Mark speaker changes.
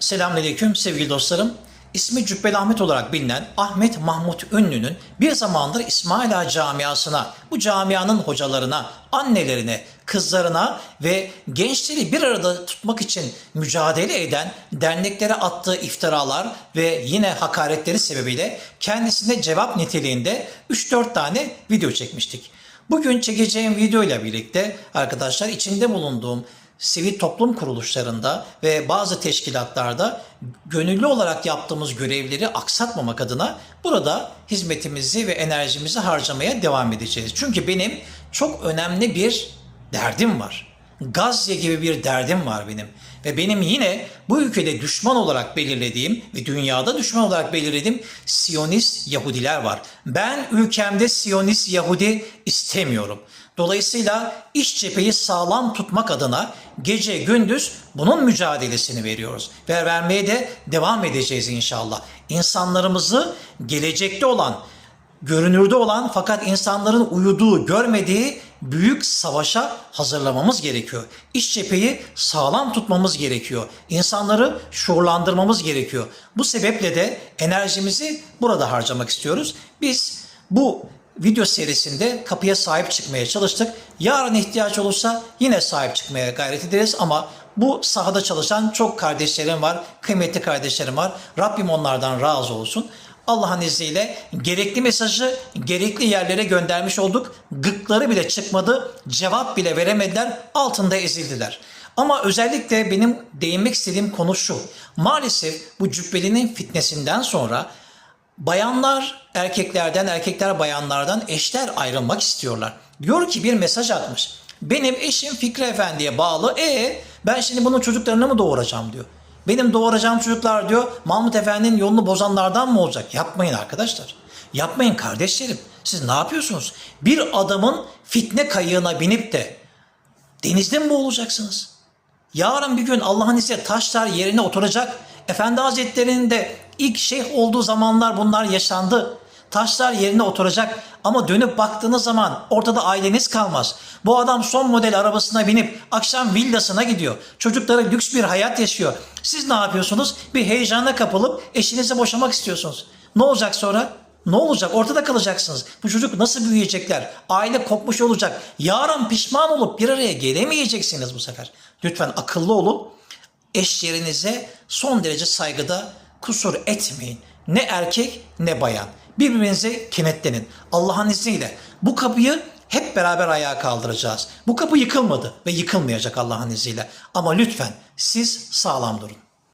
Speaker 1: Selamünaleyküm sevgili dostlarım. İsmi Cübbeli Ahmet olarak bilinen Ahmet Mahmut Ünlü'nün bir zamandır İsmail Ağa camiasına, bu camianın hocalarına, annelerine, kızlarına ve gençleri bir arada tutmak için mücadele eden derneklere attığı iftiralar ve yine hakaretleri sebebiyle kendisine cevap niteliğinde 3-4 tane video çekmiştik. Bugün çekeceğim video ile birlikte arkadaşlar içinde bulunduğum sivil toplum kuruluşlarında ve bazı teşkilatlarda gönüllü olarak yaptığımız görevleri aksatmamak adına burada hizmetimizi ve enerjimizi harcamaya devam edeceğiz. Çünkü benim çok önemli bir derdim var. Gazze gibi bir derdim var benim. Ve benim yine bu ülkede düşman olarak belirlediğim ve dünyada düşman olarak belirlediğim Siyonist Yahudiler var. Ben ülkemde Siyonist Yahudi istemiyorum. Dolayısıyla iş cepheyi sağlam tutmak adına gece gündüz bunun mücadelesini veriyoruz. Ve vermeye de devam edeceğiz inşallah. İnsanlarımızı gelecekte olan, görünürde olan fakat insanların uyuduğu, görmediği büyük savaşa hazırlamamız gerekiyor. İş cepheyi sağlam tutmamız gerekiyor. İnsanları şuurlandırmamız gerekiyor. Bu sebeple de enerjimizi burada harcamak istiyoruz. Biz bu video serisinde kapıya sahip çıkmaya çalıştık. Yarın ihtiyaç olursa yine sahip çıkmaya gayret ederiz ama bu sahada çalışan çok kardeşlerim var, kıymetli kardeşlerim var. Rabbim onlardan razı olsun. Allah'ın izniyle gerekli mesajı gerekli yerlere göndermiş olduk. Gıkları bile çıkmadı, cevap bile veremediler, altında ezildiler. Ama özellikle benim değinmek istediğim konu şu. Maalesef bu cübbelinin fitnesinden sonra bayanlar erkeklerden, erkekler bayanlardan eşler ayrılmak istiyorlar. Diyor ki bir mesaj atmış. Benim eşim Fikri Efendi'ye bağlı. E ben şimdi bunun çocuklarını mı doğuracağım diyor. Benim doğuracağım çocuklar diyor Mahmut Efendi'nin yolunu bozanlardan mı olacak? Yapmayın arkadaşlar. Yapmayın kardeşlerim. Siz ne yapıyorsunuz? Bir adamın fitne kayığına binip de denizde mi boğulacaksınız? Yarın bir gün Allah'ın izniyle taşlar yerine oturacak. Efendi Hazretleri'nin de ilk şeyh olduğu zamanlar bunlar yaşandı. Taşlar yerine oturacak ama dönüp baktığınız zaman ortada aileniz kalmaz. Bu adam son model arabasına binip akşam villasına gidiyor. Çocukları lüks bir hayat yaşıyor. Siz ne yapıyorsunuz? Bir heyecana kapılıp eşinizi boşamak istiyorsunuz. Ne olacak sonra? Ne olacak? Ortada kalacaksınız. Bu çocuk nasıl büyüyecekler? Aile kopmuş olacak. Yarın pişman olup bir araya gelemeyeceksiniz bu sefer. Lütfen akıllı olun. Eşlerinize son derece saygıda kusur etmeyin. Ne erkek ne bayan. Birbirinize kenetlenin. Allah'ın izniyle bu kapıyı hep beraber ayağa kaldıracağız. Bu kapı yıkılmadı ve yıkılmayacak Allah'ın izniyle. Ama lütfen siz sağlam durun.